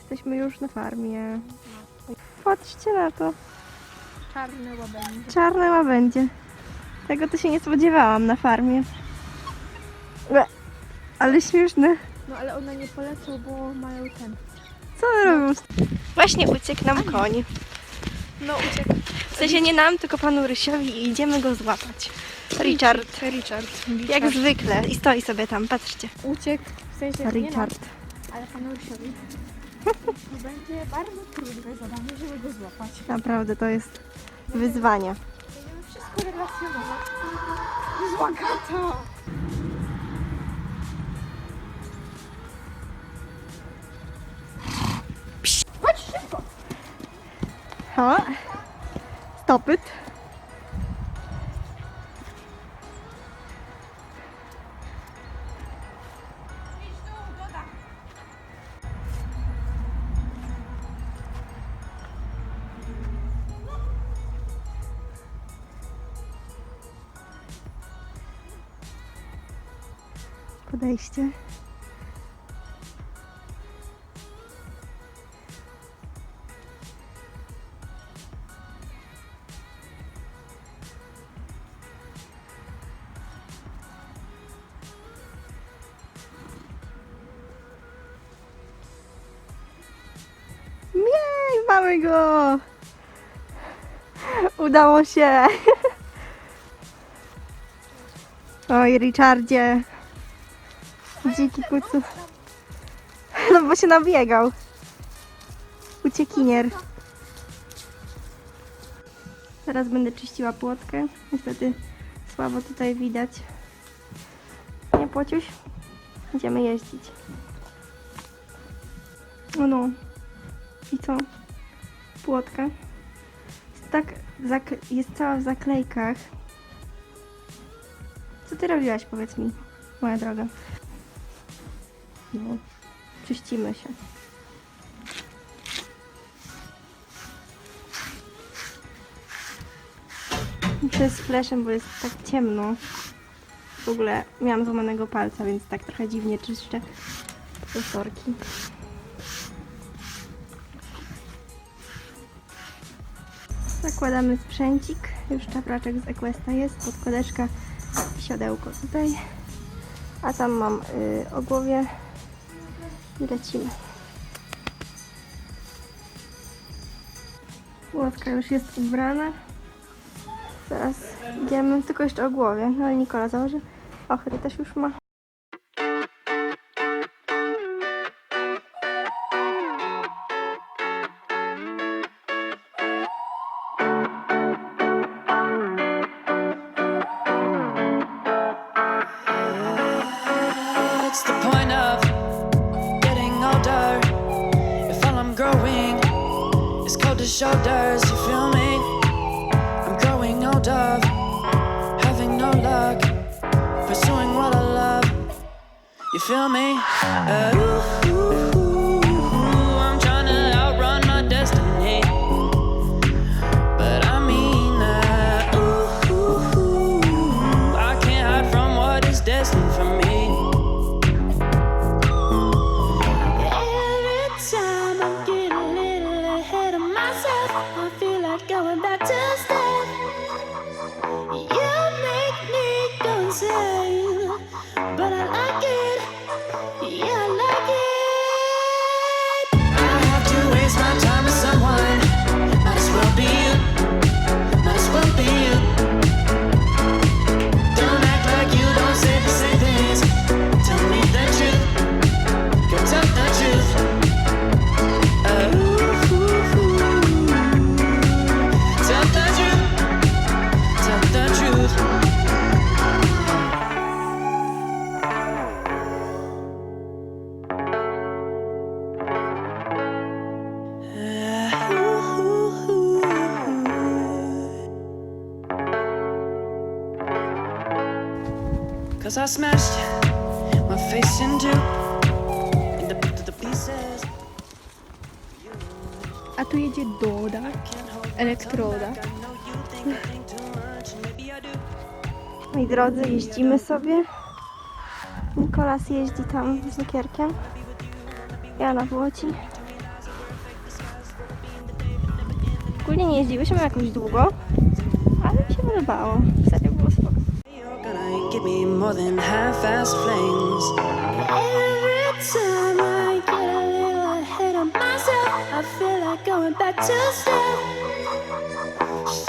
Jesteśmy już na farmie. Patrzcie na to. Czarny łabędzie. Czarne łabędzie. Tego to się nie spodziewałam na farmie. Ale śmieszne. No ale one nie polecą, bo mają ten. Co one robią? Właśnie uciekł nam koń. No uciekł. W sensie nie nam, tylko panu Rysiowi i idziemy go złapać. Richard. Richard. Jak zwykle. I stoi sobie tam, patrzcie. Uciekł. W sensie nie Richard. nam, ale panu Rysiowi. To będzie bardzo trudne zadanie, żeby go złapać. Naprawdę to jest wyzwanie. Będziemy wszystko relacjonować. Zła kata! Ha? Stop it. Podejście. Go! Udało się! Oj, Richardzie! Dziki kucu. No bo się nabiegał. Uciekinier. Teraz będę czyściła płotkę. Niestety słabo tutaj widać. Nie, Płociuś? Idziemy jeździć. O no. I co? Płotka. Jest tak, jest cała w zaklejkach. Co ty robiłaś, powiedz mi, moja droga? No, czyścimy się. Muszę z fleszem, bo jest tak ciemno. W ogóle miałam złamanego palca, więc tak trochę dziwnie czyszczę te Zakładamy sprzęcik. Już czapraczek z Equesta jest, podkładeczka, siodełko tutaj. A tam mam y, ogłowie i lecimy. Łotka już jest ubrana. Zaraz idziemy, tylko jeszcze o głowie, no ale Nikola założy. Ochry też już ma. Feel me? Uh, A tu jedzie Doda. Elektroda. Moi drodzy, jeździmy sobie. Nikolas jeździ tam z Lukierkiem. Ja na Włoci. Ogólnie nie jeździłyśmy jakoś długo, ale mi się podobało. Serio było spoko. You're gonna give me more than half-assed flings. Every time I I feel like going back to step.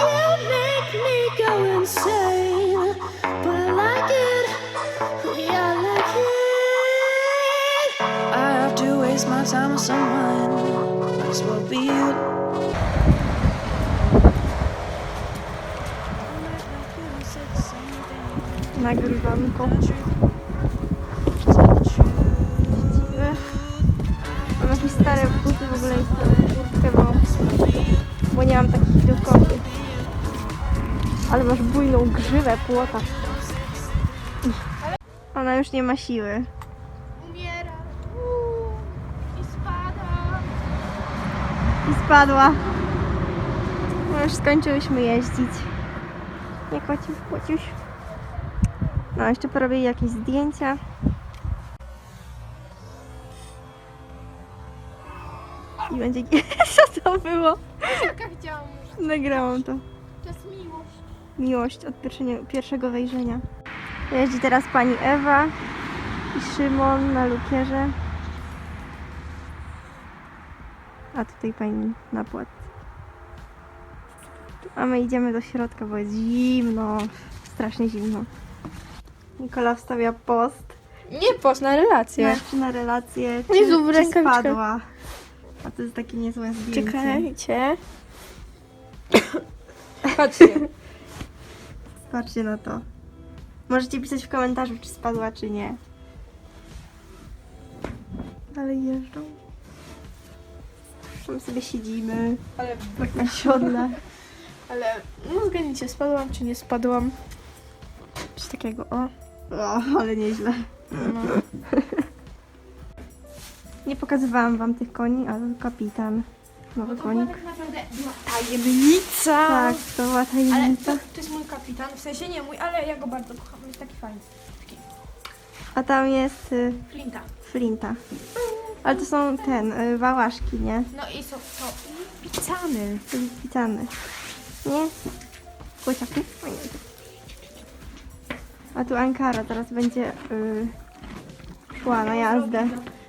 You make me go insane, but I like it. I like it. I have to waste my time with someone. Might as well be you. Nagrywanko. Mam stare buty w ogóle i starą kurtkę, bo, bo nie mam takich widokowych. Ale masz bujną grzywę płota. Ona już nie ma siły. Umiera. Uuu. I spada. I spadła. No już skończyłyśmy jeździć. Nie kociuś, kociuś. No, jeszcze porobię jakieś zdjęcia. I będzie... Co to było? Jaka chciałam. Nagrałam to. To jest miłość. Miłość od pierwszego, wejrzenia. Jeździ teraz pani Ewa i Szymon na lukierze. A tutaj pani na płat. A my idziemy do środka, bo jest zimno. Strasznie zimno. Nikola wstawia post. Nie post na relację. Znaczy na relację, czy, Jezu, w czy spadła. A to jest takie niezłe zdjęcie. Czekajcie. Chodźcie. Patrzcie na to. Możecie pisać w komentarzu, czy spadła, czy nie. Ale jeżdżą. Tam sobie siedzimy, Ale, tak na siodle. ale no zgadnijcie, spadłam czy nie spadłam. Coś takiego, o. O, ale nieźle. No. Nie pokazywałam wam tych koni, ale kapitan. Nowy konik. tak naprawdę była tajemnica. Tak, to była Ale tajemnica. to, to jest mój kapitan, w sensie nie mój, ale ja go bardzo kocham, jest taki fajny. A tam jest y, Flinta. Flinta. Ale to są ten, y, wałaszki, nie? No i są to pizzany. Witamy. Nie? Kłociaki? O nie. A tu Ankara teraz będzie y, szła na jazdę.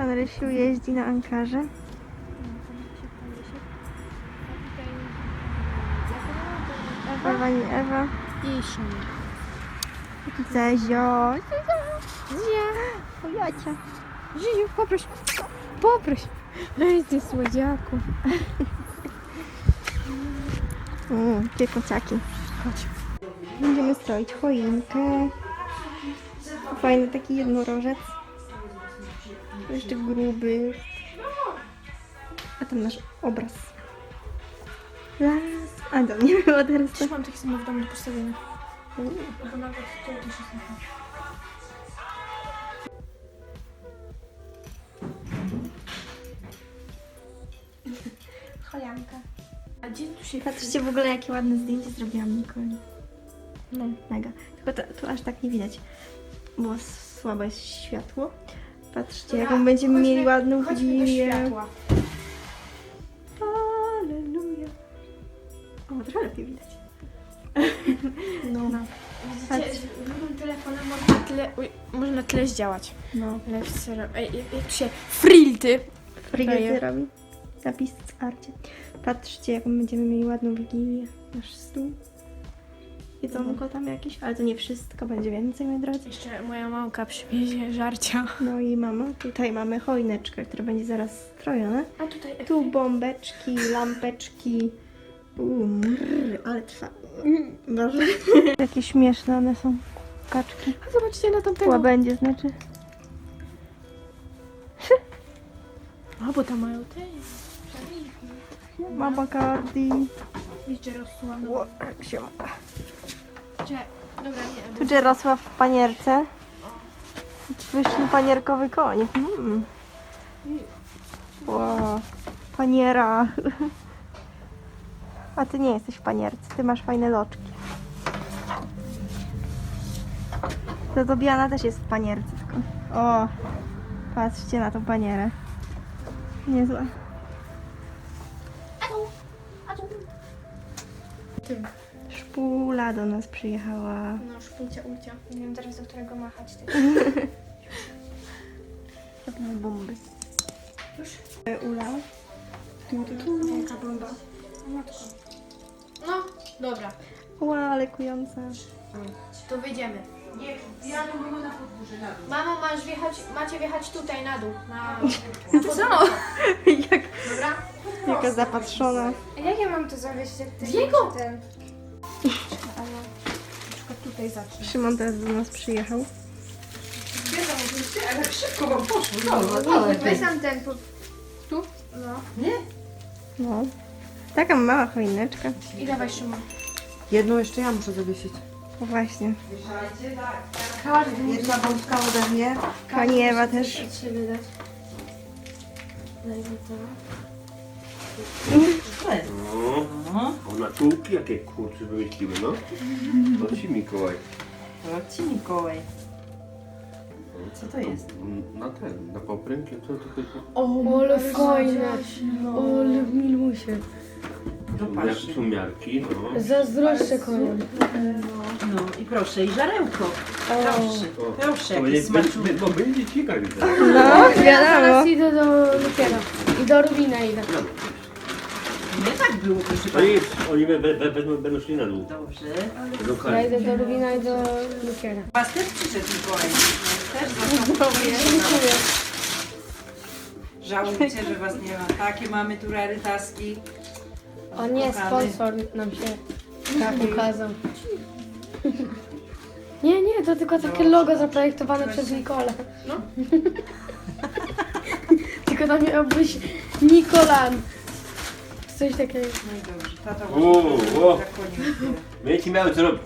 Pan Rysiu jeździ na Ankarze. Ewa, pani Ewa. Jeśli. Zezio. O Jacia. Ziziu, poproś. Poproś. Ej, ty słodziaku. Mm, te kociaki. Chodź. Będziemy stroić choinkę. Fajny taki jednorożec. Jeszcze gruby. A tam nasz obraz. Las. A do mnie było teraz. Też mam taki sam w domu do postawienia. Nawet to też jest. A gdzie tu się Patrzcie w ogóle jakie ładne zdjęcie zrobiłam Nikoli. No, mega. Tylko to, tu aż tak nie widać, bo słabe jest światło. Patrzcie, jaką będziemy mieli ładną wigilię. Halleluja. O, trochę lepiej widać. No. No. Widzicie, z drugim telefonem można tyle, uj, można tyle zdziałać. No. W serio, ej, jak się frilty. Frigety Daję. robi. Zapis z arcie. Patrzcie, jaką będziemy mieli ładną wigilię. Nasz stół. Jedzonko tam jakieś, ale to nie wszystko, będzie więcej, moi drodzy. Jeszcze moja małka przywiezie żarcia. No i mama, tutaj mamy choineczkę, która będzie zaraz strojona. A tutaj Tu bombeczki, lampeczki. Uuu, mrr, ale trwa. Mm, Boże. Jakie śmieszne one są. Kaczki. A zobaczcie na tamtego. Łabędzie znaczy. A, bo tam mają te. Mama Cardi. Jeszcze rosła. Ło, jak się ma. Tu Dzierosław w panierce. Wyszły panierkowy koń. Mm. Wow. Paniera. A ty nie jesteś w panierce, ty masz fajne loczki. To Dobiana też jest w panierce. Tylko. O, patrzcie na tą panierę. Niezła. Do nas przyjechała. No, szpulcia, ulcia. Nie wiem teraz do którego machać. Robimy bomby. Ula. Tu, tu, tu. Jaka bomba. Matko. No, dobra. Ła, ale kująca. To wyjdziemy. Mamo, masz wjechać, macie wjechać tutaj na dół. Na, na Co? Jak, Dobra? jaka zapatrzona. A jak ja mam to zawieźć? Jak ty Jego! Ten... Ale tutaj zacznę. Szymon teraz do nas przyjechał. Weź tam ten po... Tu? No. No. Taka mała choineczka. I dawaj Szymon. Jedną jeszcze ja muszę zawiesić. O właśnie. Jedna bombka ode mnie. Pani Ewa też. się wydać. No, ona czułki jakie kurczę wymyśliły, no. To ci Mikołaj. To ci Mikołaj. Co to jest? Na ten, na paprynkę, to to O, ale fajne. Ale milusie. to Popatrz. są miarki, no. Zazdroszczę koniom. No i proszę, i żarełko. Proszę, O, proszę, To jakie będzie, smaczne. będzie, no, będzie ciekawie. tak. No, Ja wiadomo. zaraz idę do Lukiera. I do Rubina idę. Nie tak było, proszę To pana. jest, oni be, be, be, będą, będą szli na dół. Dobrze. Do Ja idę do Rubina i do Lukiera. Was też przyszedł Mikołaj. Też zaskakuje. Żałujcie, że was nie ma. Takie mamy tu rarytaski. O nie, Kochany. sponsor nam się tak ukazał. Nie, nie, to tylko takie logo zaprojektowane przez Nikolę. No. tylko tam miał być Nikolan. Coś takiego. No i dobrze. Tata właśnie o. Będziecie miały co robić.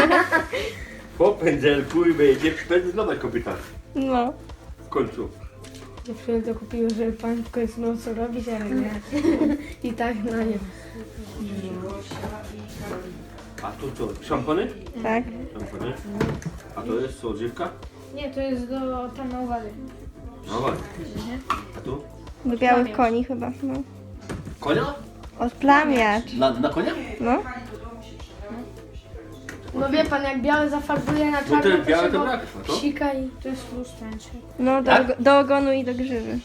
Po pędzelku i będziecie pędzlować kopyta. No. W końcu. Dziewczyny to kupiły, żeby pan w końcu miał co robić, ale nie. I tak na nie. A tu co, szampony? Tak. Szampony. A to jest co, odżywka? Nie, to jest do tam na uwagę. No właśnie. A tu? Do białych koni chyba. No. Konia? Odplamiacz. Na, na konia? No. No wie pan, jak białe zafarbuje na No czarno, te to białe się to brak, no psika i to jest plus tańszy. No, do, Tak? do ogonu i do grzywy.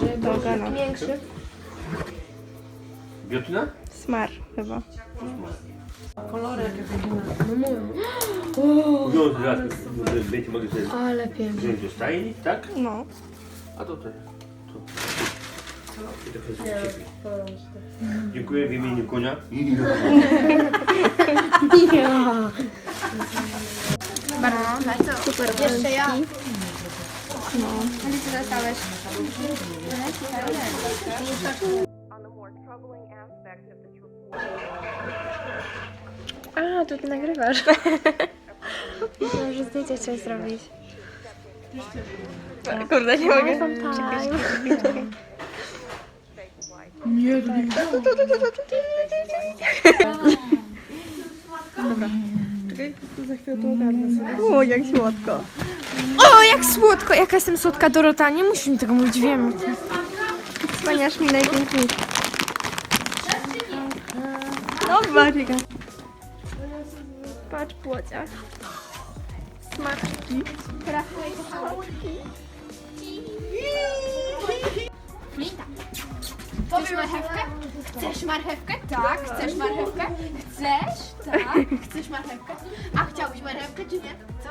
Żeby był ogona. większy. Biotyna? Smar chyba. Kolory jakie wygląda. No. No, zaraz będziecie mogli sobie Ale pięknie. wziąć do stajni, tak? No. A to te. To. Dziękuję w imieniu konia. Ja. Super Jeszcze ja. A, to ty nagrywasz. Może zdjęcie chciałeś zrobić. Kurde, nie mogę. O, jak słodko. O, jak słodko! Jaka jestem słodka Dorota, nie musisz mi tego mówić, wiem. Wspaniasz mi najpiękniejszy. Dobra, czeka. Patrz, płocia. Smaczki. Słodki. Chcesz marchewkę? Chcesz marchewkę? Tak. Chcesz marchewkę? Chcesz? Tak. Chcesz marchewkę? A chciałbyś marchewkę czy nie? Co?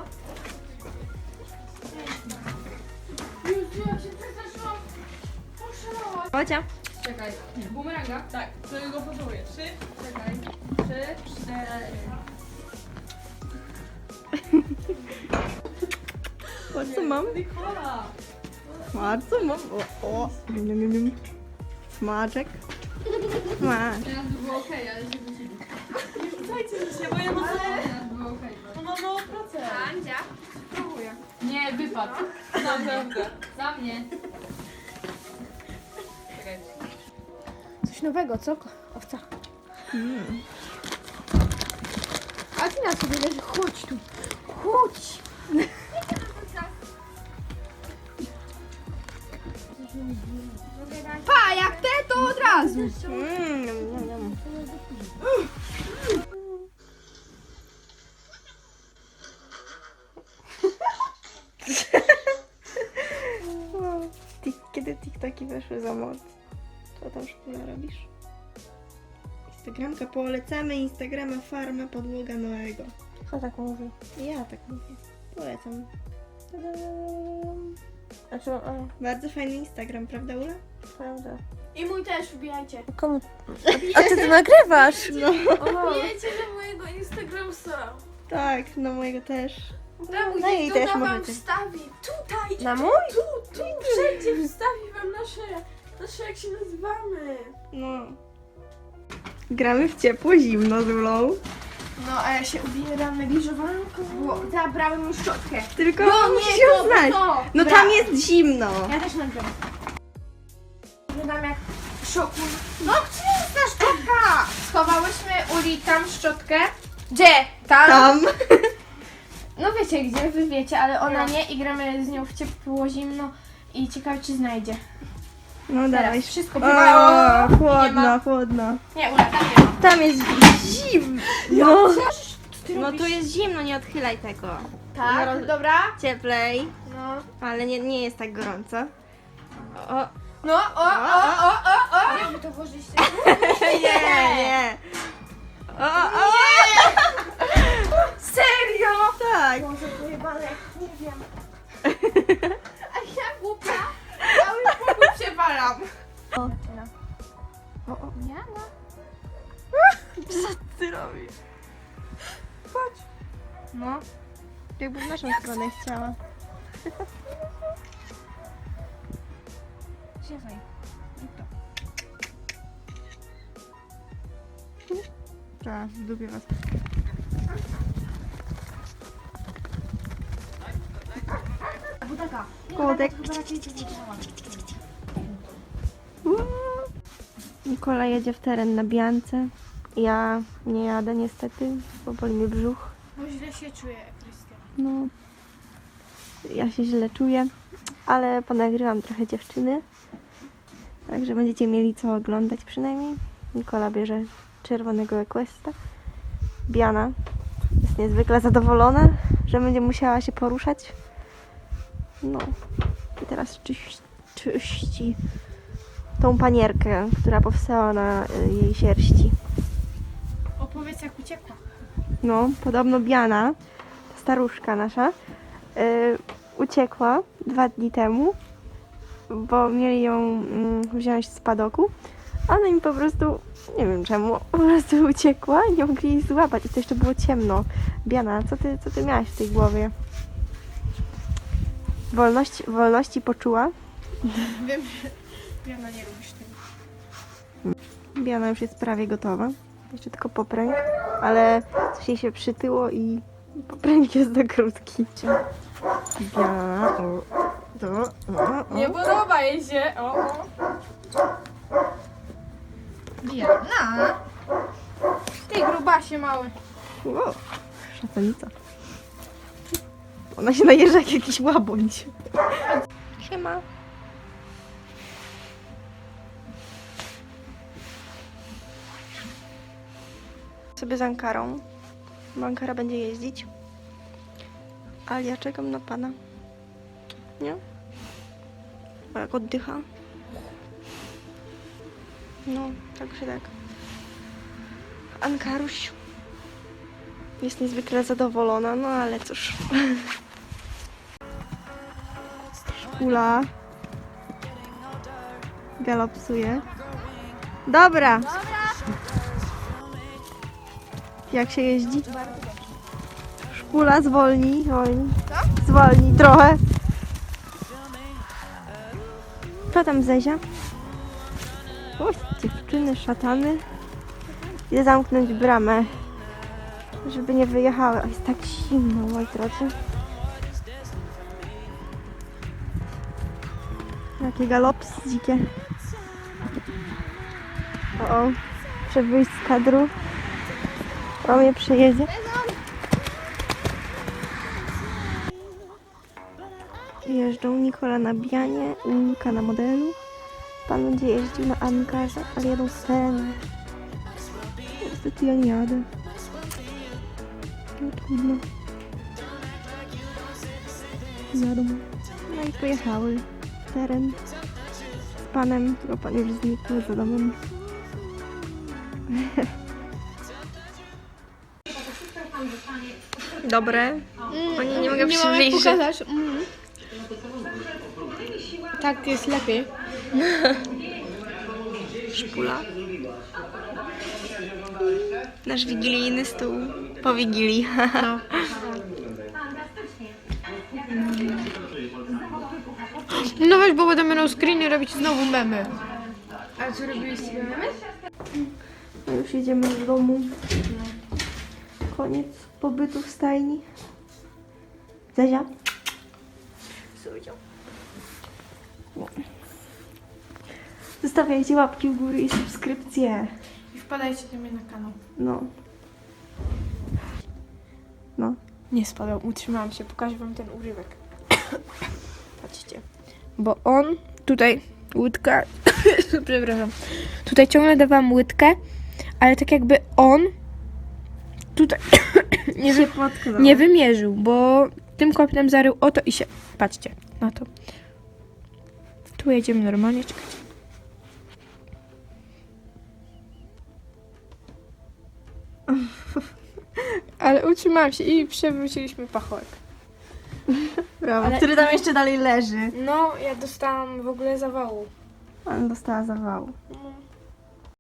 Chodźa. Czekaj, bumeranga? Tak, to go pożałuję. Trzy, czekaj, trzy, cztery. Co mam? Nikola! Bardzo mam. O, o. Nium, nium, nium. Smaczek. Masz. Teraz by było okej, ale się rzucajcie mi się, bo ja mam Teraz było okej. Mało procent. Andzia, spróbuję. Nie, wypadł. Za mnie. Czekaj. Coś nowego, co? Owca. A ty na sobie leży, chodź tu. Chodź. To od razu. Tik- Kiedy TikToki weszły za moc? Co tam szkoła robisz? Instagramka, polecamy Instagrama Farma Podłoga Noego. Kto tak mówi? Ja tak mówię. Polecam. Tadam. A co, a, Bardzo fajny Instagram, prawda Ula? prawda. I mój też, wbijajcie. Komu? A ty to nagrywasz? No, Wbijajcie na mojego Instagramsa. tak, no mojego też. Na mój No i też wam możecie. wstawi. Tutaj. Na mój? Tu, tu, wszędzie wstawi wam nasze, nasze jak się nazywamy. No. Gramy w ciepło, zimno z Ulą. No, a ja się ubieram negliżowanką. Zabrałem już szczotkę. Tylko No musisz nie, ją to, znać. to. No Bra- tam jest zimno. Ja też nagram. Wyglądam jak szoku. No gdzie jest ta szczotka? Schowałyśmy Uli tam szczotkę. Gdzie? Tam? Tam. No wiecie gdzie, wy wiecie, ale ona nie i gramy z nią w ciepło, zimno i ciekawe czy znajdzie. No dawaj. Teraz wszystko O, bywa. Nie chłodno, chłodno. Nie, Ula, tam nie ma. Tam jest zimno. No. no tu jest zimno, nie odchylaj tego. Tak, No, dobra. Cieplej, No. ale nie, nie jest tak gorąco. O, No, o, o, o, o, o. Jak wy to włożyliście? nie, nie. O, o, Serio? tak. Może pojebane, nie wiem. przewalam. O. No. O, o. Ja, no. Co ty robisz? Patrz. No. Jakby w naszą stronę chciała. Siadaj. Tak, lubię was. Butaka. Kłodek. Nikola jedzie w teren na Biance. Ja nie jadę niestety, bo boli mnie brzuch. Bo źle się czuję, Krystian. No, ja się źle czuję, ale ponagrywam trochę dziewczyny. Także będziecie mieli co oglądać przynajmniej. Nikola bierze czerwonego Equesta. Biana jest niezwykle zadowolona, że będzie musiała się poruszać. No i teraz czyś, czyści tą panierkę, która powstała na y, jej sierści. Opowiedz jak uciekła. No, podobno Biana, ta staruszka nasza, y, uciekła dwa dni temu, bo mieli ją mm, wziąć z padoku. Ona im po prostu, nie wiem czemu, po prostu uciekła i nie mogli jej złapać. I to jeszcze było ciemno. Biana, co ty, co ty miałaś w tej głowie? Wolności, wolności poczuła. Wiem, że Jana nie lubisz tego. Biana już jest prawie gotowa. Jeszcze tylko popręg, ale coś jej się przytyło i popręg jest za krótki. Biana, o, to, o, o. Nie podoba jej się. O, o. Diana. Ty grubasie mały. Szatanica. Ona się najeżdża jak jakiś łabędź. Siema. Sobie z Ankarą. Bo Ankara będzie jeździć. Ale ja czekam na pana. Nie? A jak oddycha? No, także tak. Ankaruś jest niezwykle zadowolona, no ale cóż. Szkula. Galopsuje. Dobra. Jak się jeździ? Szkula zwolni, zwolni. Zwolni trochę. Co tam Zezia? O, dziewczyny, szatany. Idę zamknąć bramę, żeby nie wyjechały. O, jest tak zimno, moi drodzy. Jakie galopsy dzikie. O, o. wyjść z kadru. O mnie przejedzie. Jeżdżą Nikola na Bianie i Nika na modelu. Pan będzie jeździł na Ankarze, ale jadą scenę. Niestety ja nie jadę. No trudno. Jadą. No i pojechały teren z panem, którego pan już znikł za domem. Dobre. Oni nie mogę przybliżyć. pokazać. Mm. Tak jest lepiej. Szpula. Nasz wigilijny stół po wigilii. No weź, bo będę miał screeny robić znowu memy. A co robiliście memy? No już jedziemy do domu. Koniec pobytu w stajni. Zezia? Zuzio. Zostawiajcie łapki w górę i subskrypcje. I wpadajcie do mnie na kanał. No. No. Nie spadał, utrzymałam się. Pokażę wam ten urywek. Patrzcie. Bo on tutaj łydka. Przepraszam. Tutaj ciągle dawałam łydkę, ale tak jakby on tutaj nie, wy, nie wymierzył, bo tym kopnem zarył oto i się. Patrzcie na to. Tu jedziemy normalnie, czekajcie. Ale utrzymałam się i przewróciliśmy pachołek. Brawo. Ale- Który tam jeszcze dalej leży. No, ja dostałam w ogóle zawału. On dostała zawału. No.